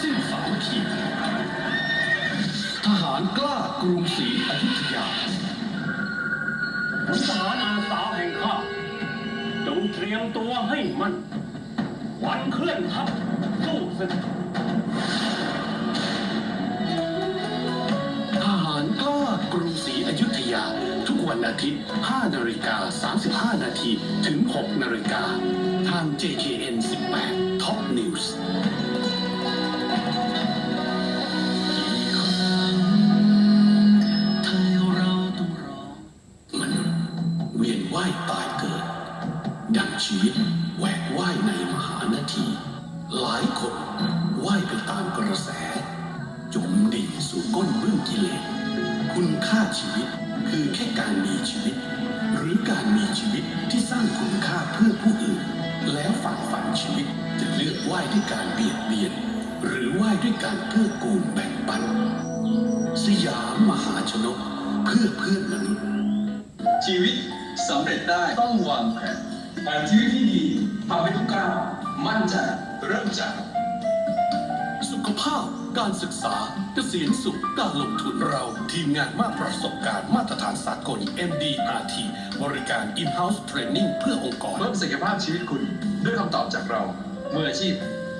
สิ้นสามัคคีทหารกล้ากรุงศรีอยุธยาขุนทหารอาสาแห่งข้าจงเตรียมตัวให้มัน วันเคลื่อนทัพสู้ศึกทหารกล้ากรุงศรีอยุธยา ทุกวันอาทิตย์ 5 นาฬิกา 35 นาที ถึง 6 นาฬิกา ทาง JKN 18 Top News ดังชีวิตแหวกว่ายในมหานาที หลายคนว่ายไปตามกระแส จมดิ่งสู่ก้นเบื้องกิเลสคุณค่าชีวิตคือแค่การมีชีวิต หรือการมีชีวิตที่สร้างคุณค่าเพื่อผู้อื่น แล้วฝ่าฝันชีวิตจะเลือกว่ายด้วยการเบียดเบียน หรือว่ายด้วยการเพื่อกูลแบ่งปัน สยามมหาชนกเพื่อเพื่อนมนุษย์ ชีวิตสำเร็จได้ต้องวางแผน แผนชีวิตที่ดีทำให้ทุกก้าวมั่นใจเริ่มจากสุขภาพ การศึกษาเกษียณสุข การลงทุนเรา ทีมงานมากประสบการณ์มาตรฐานสากล MDRT บริการ In-house Training เพื่อองค์กร เพิ่มศักยภาพชีวิตคุณ ด้วยคำตอบจากเรามืออาชีพ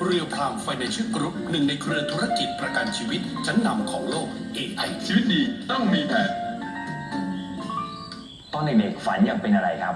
เรียวพราม Financial Group หนึ่งในเครือธุรกิจประกันชีวิต ชั้นนำของโลก AI ชีวิตดีต้องมีแผน ตอนเด็กๆฝันอยากเป็นอะไรครับ